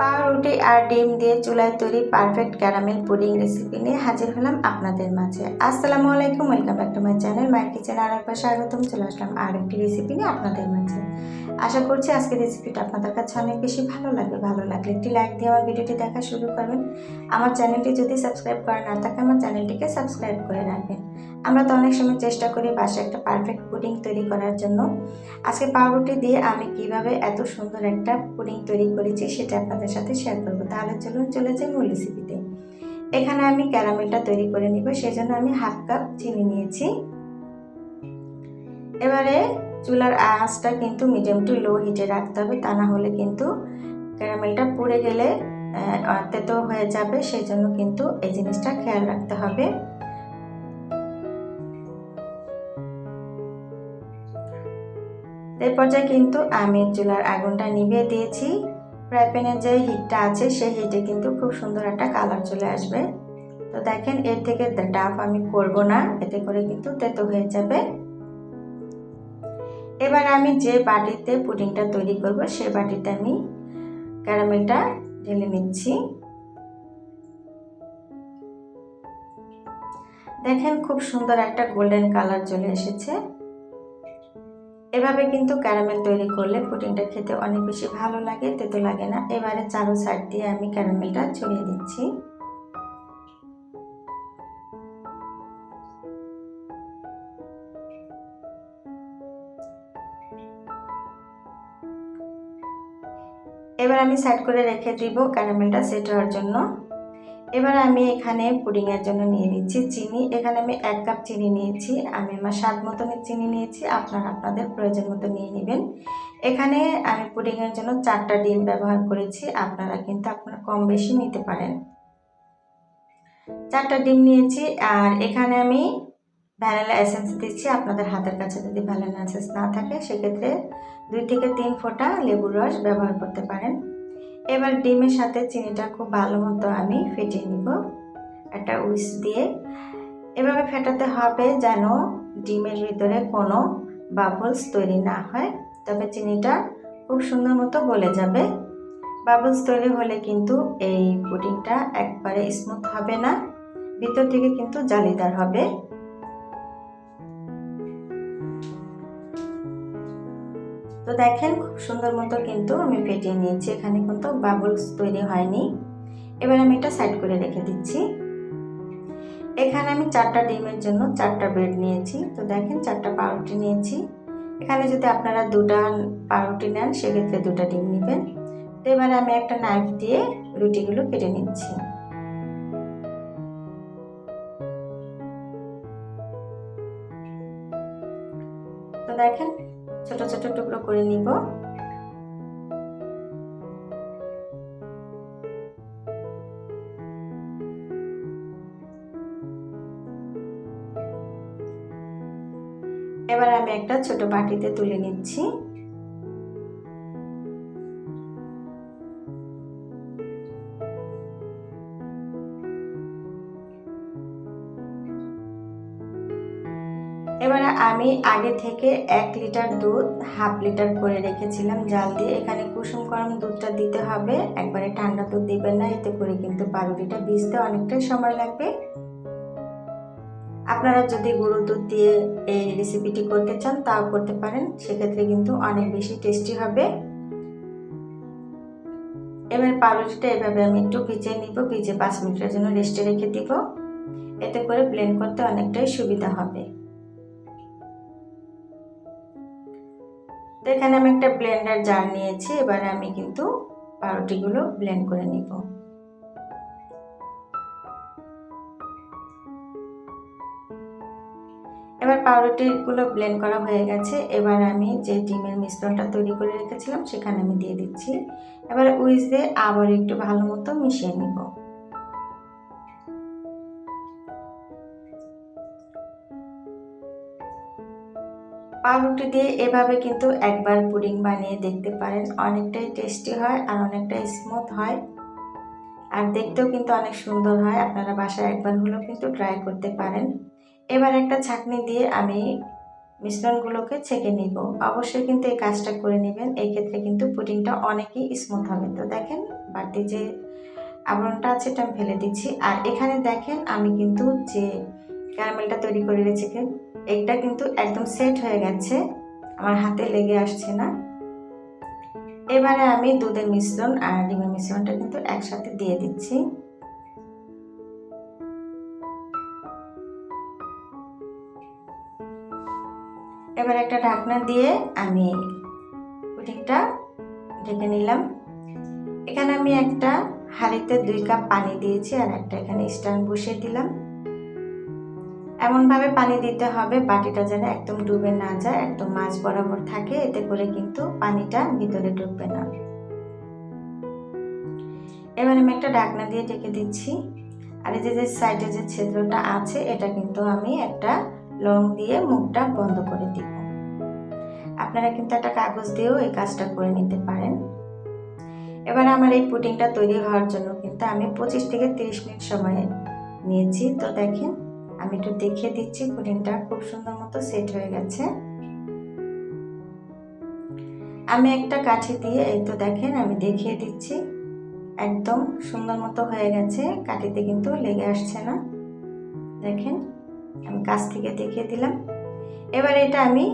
পাউরুটি আর ডিম দিয়ে চুলায় তৈরি পারফেক্ট ক্যারামেল পুডিং রেসিপি নিয়ে হাজির হলাম আপনাদের মাঝে। আসসালামু আলাইকুম welcome back to my channel my kitchen আর একবার স্বাগতম, চলে আসলাম আর একটি রেসিপি নিয়ে আপনাদের মাঝে। আশা করছি আজকের রেসিপিটা আপনাদের কাছে অনেক বেশি ভালো লাগবে। ভালো লাগলে একটি লাইক দিয়ে আমার ভিডিওটি দেখা শুরু করবেন। আমার চ্যানেলটি যদি সাবস্ক্রাইব করা না থাকে, আমার চ্যানেলটিকে সাবস্ক্রাইব করে রাখবেন। আমরা তো অনেক সময় চেষ্টা করি বাসায় একটা পারফেক্ট পুডিং তৈরি করার জন্য। আজকে পাউরুটি দিয়ে আমি কীভাবে এত সুন্দর একটা পুডিং তৈরি করেছি সেটা আপনাদের সাথে শেয়ার করব। তাহলে চলুন চলে যাই মূল রেসিপিতে এখানে আমি ক্যারামেলটা তৈরি করে নিব, সেজন্য আমি হাফ কাপ চিনি নিয়েছি। এবারে চুলার আঁচটা কিন্তু মিডিয়াম টু লো হিটে রাখতে হবে, তা না হলে কিন্তু ক্যারামেলটা পুড়ে গেলে তেতো হয়ে যাবে সেই জন্য কিন্তু এই জিনিসটা খেয়াল রাখতে হবে। এই পর্যায়ে কিন্তু আমি চুলার আগুনটা নিভিয়ে দিয়েছি। ফ্রাই প্যানের যে হিটটা আছে, সেই হিটে কিন্তু খুব সুন্দর একটা কালার চলে আসবে। তো দেখেন, এর থেকে ডাফ আমি করব না, এতে করে কিন্তু তেতো হয়ে যাবে। এবার আমি যে বাটিতে পুডিংটা তৈরি করব, সে বাটিতে আমি ক্যারামেলটা ঢেলে নিচ্ছি। দেখেন খুব সুন্দর একটা গোল্ডেন কালার চলে এসেছে। এভাবে কিন্তু ক্যারামেল তৈরি করলে পুডিংটা খেতে অনেক বেশি ভালো লাগে, তেতো লাগে না। এবারে চারো সাইড দিয়ে আমি ক্যারামেলটা ছড়িয়ে দিচ্ছি। এবার আমি সাইড করে রেখে দিব ক্যারামেলটা সেট হওয়ার জন্য। এবার আমি এখানে পুডিংয়ের জন্য নিয়ে নিচ্ছি চিনি। এখানে আমি এক কাপ চিনি নিয়েছি। আমি আমার স্বাদ মতনের চিনি নিয়েছি। আপনারা আপনাদের প্রয়োজন মতো নিয়ে নেবেন। এখানে আমি পুডিংয়ের জন্য চারটা ডিম ব্যবহার করেছি। আপনারা কিন্তু আপনারা কম বেশি নিতে পারেন। চারটা ডিম নিয়েছি। আর এখানে আমি ভ্যানিলা এসেন্স দিচ্ছি। আপনাদের হাতের কাছে যদি ভ্যানিলা এসেন্স না থাকে, সেক্ষেত্রে দুই থেকে তিন ফোঁটা লেবুর রস ব্যবহার করতে পারেন। এবার ডিমের সাথে চিনিটা খুব ভালো মতো আমি ফেটিয়ে নিব। একটা উইস দিয়ে। এভাবে ফেটাতে হবে যেন ডিমের ভিতরে কোনো বাবলস তৈরি না হয়, তবে চিনিটা খুব সুন্দর মতো গলে যাবে। বাবলস তৈরি হলে কিন্তু এই পুডিংটা একবারে স্মুথ হবে না, ভিতর থেকে কিন্তু জালিদার হবে। তো দেখেন, খুব সুন্দর মতো কিন্তু আমি ফেটিয়ে নিয়েছি। এখানে কিন্তু বাবলস তৈরি হয়নি। এবার আমি এটা সাইড করে রেখে দিচ্ছি। এখানে আমি চারটা ডিমের জন্য চারটা ব্রেড নিয়েছি। তো দেখেন, চারটা পাউরুটি নিয়েছি। এখানে যদি আপনারা দুটা পাউরুটি নেন, সেক্ষেত্রে দুটা ডিম নেবেন। তো এবারে আমি একটা নাইফ দিয়ে রুটিগুলো কেটে নিচ্ছি। তো দেখেন ছোট ছোট টুকরো করে নিব। এবার আমি একটা ছোট বাটিতে তুলে নিচ্ছি। এবারে আমি আগে থেকে এক লিটার দুধ, হাফ লিটার করে রেখেছিলাম জাল দিয়ে। এখানে কুসুম গরম দুধটা দিতে হবে। একবারে ঠান্ডা দুধ দিবেন না, এতে করে কিন্তু পাউরুটিটা ভিজতে অনেকটাই সময় লাগবে। আপনারা যদি গুঁড়ো দুধ দিয়ে এই রেসিপিটি করতে চান, তাও করতে পারেন। সেক্ষেত্রে কিন্তু অনেক বেশি টেস্টি হবে। এবার পাউরুটিটা এভাবে আমি একটু ভিজিয়ে নিব। ভিজে পাঁচ মিনিটের জন্য রেস্টে রেখে দিব। এতে করে ব্লেন্ড করতে অনেকটাই সুবিধা হবে। তো এখানে আমি একটা ব্লেন্ডার জার নিয়েছি, এবারে আমি কিন্তু পাউরুটিগুলো ব্লেন্ড করে নিব। এবার পাউরুটিগুলো ব্লেন্ড করা হয়ে গেছে, এবার আমি যে ডিমের মিশ্রণটা তৈরি করে রেখেছিলাম, সেখানে আমি দিয়ে দিচ্ছি। এবার উইজ দিয়ে আবার একটু ভালো মতো মিশিয়ে নিব। পাউরুটি দিয়ে এভাবে কিন্তু একবার পুডিং বানিয়ে দেখতে পারেন। অনেকটাই টেস্টি হয় আর অনেকটাই স্মুথ হয়। আর দেখতেও কিন্তু অনেক সুন্দর হয়। আপনারা বাসায় একবার হলেও কিন্তু ট্রাই করতে পারেন। এবার একটা ছাকনি দিয়ে আমি মিশ্রণগুলোকে ছেঁকে নিব। অবশ্যই কিন্তু এই কাজটা করে নেবেন। এই ক্ষেত্রে কিন্তু পুডিংটা অনেকই স্মুথ হবে। তো দেখেন, বাড়তি যে আবরণটা আছে এটা আমি ফেলে দিচ্ছি। আর এখানে দেখেন, আমি কিন্তু যে ক্যারামেলটা তৈরি করে রেখেছি এইটা কিন্তু একদম সেট হয়ে গেছে। আমার হাতে লেগে আসছে না। এবারে আমি দুধের মিশ্রণ আর ডিমের মিশ্রণটা কিন্তু একসাথে দিয়ে দিচ্ছি। এবার একটা ঢাকনা দিয়ে আমি পুডিংটা ঢেকে নিলাম। এখানে আমি একটা হাঁড়িতে দুই কাপ পানি দিয়েছি আর একটা এখানে স্ট্যান্ড বসিয়ে দিলাম। এমনভাবে পানি দিতে হবে, বাটিটা যেন একদম ডুবে না যায়, একদম মাছ বরাবর থাকে, এতে করে কিন্তু পানিটা ভিতরে ঢুকবে না। এবার আমি একটা ঢাকনা দিয়ে ঢেকে দিচ্ছি। আর এই যে সাইডে যে ছিদ্রটা আছে, এটা কিন্তু আমি একটা লং দিয়ে মুখটা বন্ধ করে দিব। আপনারা কিন্তু একটা কাগজ দিয়েও এই কাজটা করে নিতে পারেন। এবার আমার এই পুটিংটা তৈরি হওয়ার জন্য কিন্তু আমি পঁচিশ থেকে তিরিশ মিনিট সময় নিয়েছি। তো দেখেন আমি একটু দেখিয়ে দিচ্ছি পুডিংটা খুব সুন্দর মতো সেট হয়ে গেছে। আমি একটা কাঠি দিয়ে, এই তো দেখেন, আমি দেখিয়ে দিচ্ছি। একদম সুন্দর মতো হয়ে গেছে, কাঠিতে কিন্তু লেগে আসছে না। দেখেন, আমি কাছ থেকে দেখিয়ে দিলাম। এবার এটা আমি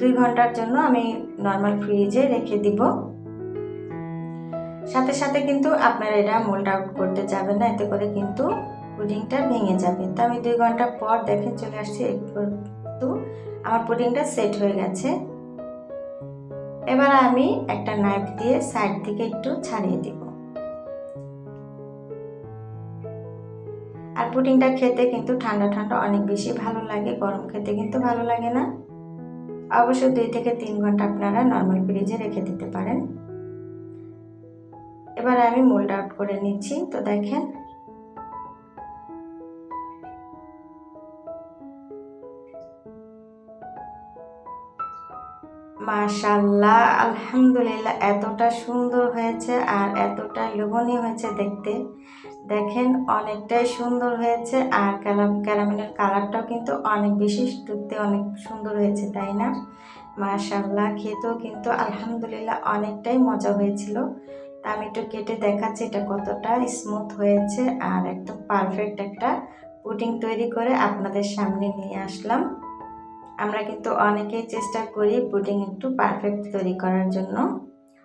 দুই ঘণ্টার জন্য আমি নর্মাল ফ্রিজে রেখে দিব। সাথে সাথে কিন্তু আপনারা এটা মোল্ড আউট করতে যাবেন না, এতে করে কিন্তু পুডিংটা ভেঙে যাবে। তো আমি দুই ঘণ্টা পর দেখে চলে আসছি একটু আমার পুডিংটা সেট হয়ে গেছে। এবার আমি একটা নাইফ দিয়ে সাইড থেকে একটু ছাড়িয়ে দিব। আর পুডিংটা খেতে কিন্তু ঠান্ডা ঠান্ডা অনেক বেশি ভালো লাগে, গরম খেতে কিন্তু ভালো লাগে না। অবশ্যই দুই থেকে তিন ঘণ্টা আপনারা নর্মাল ফ্রিজে রেখে দিতে পারেন। এবার আমি মোল্ড আউট করে নিচ্ছি। তো দেখেন মাশাল্লাহ আলহামদুলিল্লাহ, এতটা সুন্দর হয়েছে আর এতটা লোভনীয় হয়েছে দেখতে। দেখেন অনেকটাই সুন্দর হয়েছে আর ক্যারাম, ক্যারামেলের কালারটাও কিন্তু অনেক বেশি, দেখতে অনেক সুন্দর হয়েছে, তাই না? মাশাল্লাহ খেতেও কিন্তু আলহামদুলিল্লাহ অনেকটাই মজা হয়েছিল। তা আমি একটু কেটে দেখাচ্ছি এটা কতটা স্মুথ হয়েছে আর একদম পারফেক্ট একটা পুডিং তৈরি করে আপনাদের সামনে নিয়ে আসলাম। আমরা কিন্তু অনেকেই চেষ্টা করি পুডিং একটু পারফেক্ট তৈরি করার জন্য।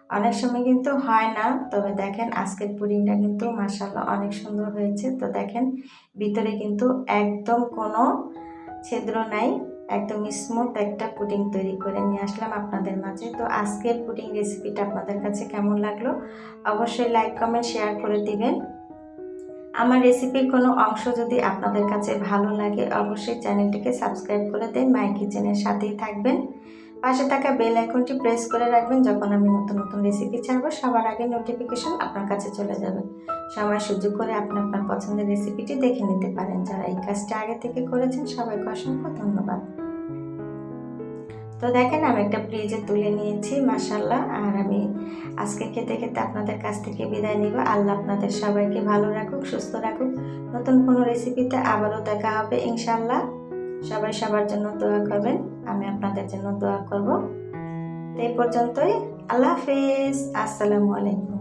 অনেক সময় কিন্তু হয় না, তবে দেখেন আজকের পুডিংটা কিন্তু মাসাল্লাহ অনেক সুন্দর হয়েছে। তো দেখেন, ভিতরে কিন্তু একদম কোনো ছিদ্র নাই, একদম স্মুথ একটা পুডিং তৈরি করে নিয়ে আসলাম আপনাদের মাঝে। তো আজকের পুডিং রেসিপিটা আপনাদের কাছে কেমন লাগল? অবশ্যই লাইক কমেন্ট শেয়ার করে দিবেন। আমার রেসিপির কোনো অংশ যদি আপনাদের কাছে ভালো লাগে, অবশ্যই চ্যানেলটিকে সাবস্ক্রাইব করে দেন মাই কিচেনের সাথেই থাকবেন। পাশে থাকা বেল আইকনটি প্রেস করে রাখবেন যখন আমি নতুন নতুন রেসিপি ছাড়বো। সবার আগে নোটিফিকেশন আপনার কাছে চলে যাবে। সময় সুযোগ করে আপনি আপনার পছন্দের রেসিপিটি দেখে নিতে পারেন। যারা এই কাজটা আগে থেকে করেছেন, সবাইকে অসংখ্য ধন্যবাদ। তো দেখেন আমি একটা ফ্রিজে তুলে নিয়েছি মাসাল্লাহ আর আমি আজকে খেতে খেতে আপনাদের কাছ থেকে বিদায় নিব। আল্লাহ আপনাদের সবাইকে ভালো রাখুক, সুস্থ রাখুক। নতুন কোনো রেসিপিতে আবারও দেখা হবে ইনশাল্লাহ সবাই সবার জন্য দোয়া করবেন, আমি আপনাদের জন্য দোয়া করব। এই পর্যন্তই। আল্লাহ হাফিজ। আসসালামু আলাইকুম।